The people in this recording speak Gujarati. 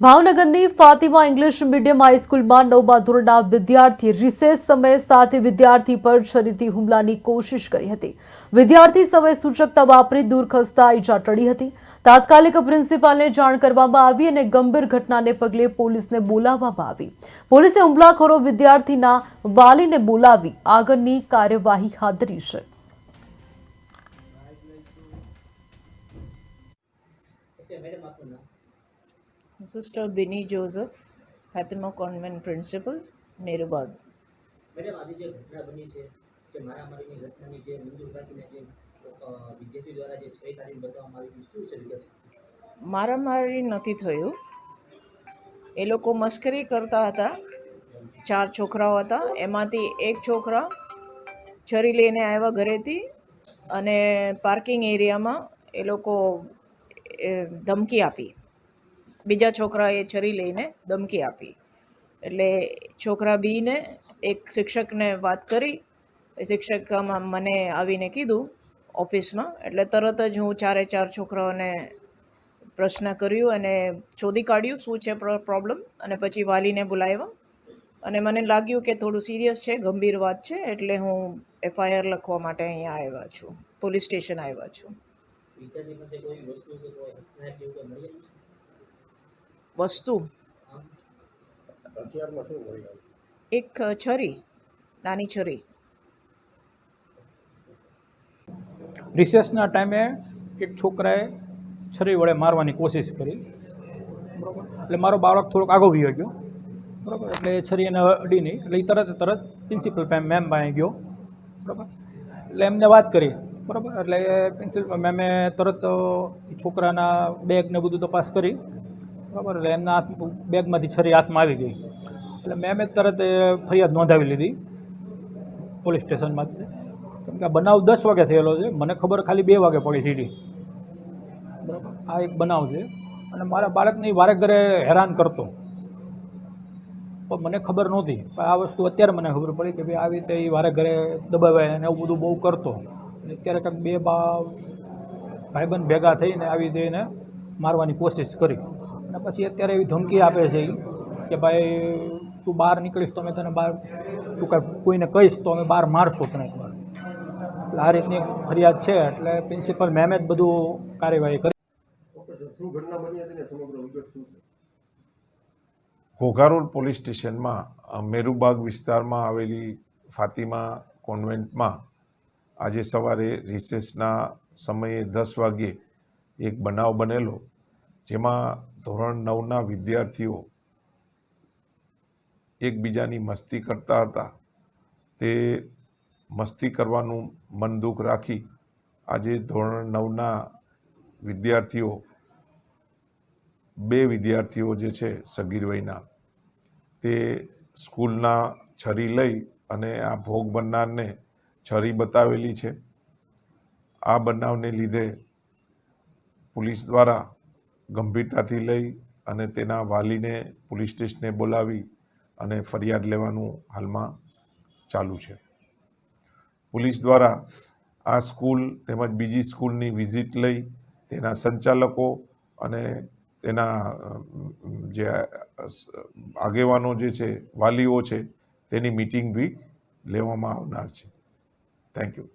ભાવનગરની ફાતિમા ઇંગ્લિશ મીડિયમ હાઈસ્કૂલમાં નવમા ધોરણના વિદ્યાર્થી રિસેસ સમયે સાથે વિદ્યાર્થી પર છરીથી હુમલાની કોશિશ કરી હતી. વિદ્યાર્થી સમય સૂચકતા વાપરી દૂર ખસતા ઈજા ટળી હતી. તાત્કાલિક પ્રિન્સિપાલને જાણ કરવામાં આવી અને ગંભીર ઘટનાને પગલે પોલીસને બોલાવવામાં આવી. પોલીસે હુમલાખોરો વિદ્યાર્થીના વાલીને બોલાવી આગળની કાર્યવાહી હાથ ધરી છે. Sister Bini Joseph Fatima convent principal Merubag madam આજે જે ઘટના બની છે જે મારામારીની ઘટનાની જે મંજૂર કાકીને જે વિદ્યાર્થી દ્વારા જે છઈ તારીખ બતાવવામાં આવી શું છે વિગત? મારામારી નથી થયું. એ લોકો મસ્કરી કરતા હતા. ચાર છોકરાઓ હતા. એમાંથી એક છોકરા છરી લઈને આવ્યા ઘરેથી અને પાર્કિંગ એરિયામાં એ લોકો ધમકી આપી. બીજા છોકરાએ છરી લઈને ધમકી આપી. એટલે છોકરા બીને એક શિક્ષકને વાત કરી. એ શિક્ષકમાં મને આવીને કીધું ઓફિસમાં. એટલે તરત જ હું ચારે ચાર છોકરાઓને પ્રશ્ન કર્યું અને શોધી કાઢ્યું શું છે પ્રોબ્લેમ અને પછી વાલીને બોલાવ્યા. અને મને લાગ્યું કે થોડું સિરિયસ છે, ગંભીર વાત છે, એટલે હું એફઆઈઆર લખવા માટે અહીંયા આવ્યા છું. પોલીસ સ્ટેશન આવ્યા છું વિદ્યાર્થી પાસે કોઈ વસ્તુ કે કોઈ હથિયાર કે એવું કંઈ મળી આવ્યું છે વસ્તુ. એક છરી નાની છરી. રિસેસના ટાઈમે એક છોકરાએ છરી વડે મારવાની કોશિશ કરી. બરાબર? એટલે મારો બાળક થોડોક આગો વયો ગયો. બરાબર? એટલે એ છરી એને અડી નહીં. એટલે એ તરત તરત પ્રિન્સિપલ મેમ પાસે ગયો. બરાબર? એટલે એમને વાત કરી. બરાબર? એટલે પ્રિન્સિપલ મેમે તરત છોકરાના બેગને બધું તપાસ કરી. બરાબર એટલે એમના હાથ બેગમાંથી છરી હાથમાં આવી ગઈ. એટલે મેમે તરત એ ફરિયાદ નોંધાવી લીધી પોલીસ સ્ટેશનમાં કેમ કે આ બનાવ દસ વાગે થયેલો છે. મને ખબર ખાલી બે વાગે પડી સીડી. બરાબર? આ એક બનાવ છે. અને મારા બાળકને વારે ઘરે હેરાન કરતો. પણ મને ખબર નહોતી. પણ આ વસ્તુ અત્યારે મને ખબર પડી કે ભાઈ આવી રીતે એ વારે ઘરે દબાવે અને એવું બધું બહુ કરતો. અત્યારે કંઈક બે બા ભાઈબંધ ભેગા થઈને આવી રીતે એને મારવાની કોશિશ કરી. અને પછી અત્યારે એવી ધમકી આપે છે કે ભાઈ તું બહાર નીકળીશ તો અમે તને બહાર તું કાંઈ કોઈને કહીશ તો અમે બહાર મારશો તને એકવાર એટલે આ રીતની ફરિયાદ છે એટલે પ્રિન્સિપલ મેમે જ બધું કાર્યવાહી કરી. ઓકે સર શું ઘટના બની હતી ને સમગ્ર વિગત શું છે? ઘોઘારોડ પોલીસ સ્ટેશનમાં મેરુબાગ વિસ્તારમાં આવેલી ફાતિમા કોન્વેન્ટમાં આજે સવારે રિસેસના સમયે દસ વાગ્યે એક બનાવ બનેલો. જેમાં ધોરણ નવના વિદ્યાર્થીઓ એકબીજાની મસ્તી કરતા હતા. તે મસ્તી કરવાનું મન દુઃખ રાખી આજે ધોરણ નવના વિદ્યાર્થીઓ, બે વિદ્યાર્થીઓ જે છે સગીર વયના, તે સ્કૂલના છરી લઈ અને આ ભોગ બનનારને છરી બતાવેલી છે. આ બનાવને લીધે પોલીસ દ્વારા ગંભીરતાથી લઈ અને તેના વાલીને પોલીસ સ્ટેશને બોલાવી અને ફરિયાદ લેવાનું હાલમાં ચાલુ છે. પોલીસ દ્વારા આ સ્કૂલ તેમજ બીજી સ્કૂલની વિઝિટ લઈ તેના સંચાલકો અને તેના જે આગેવાનો જે છે, વાલીઓ છે, તેની મિટિંગ બી લેવામાં આવનાર છે. Thank you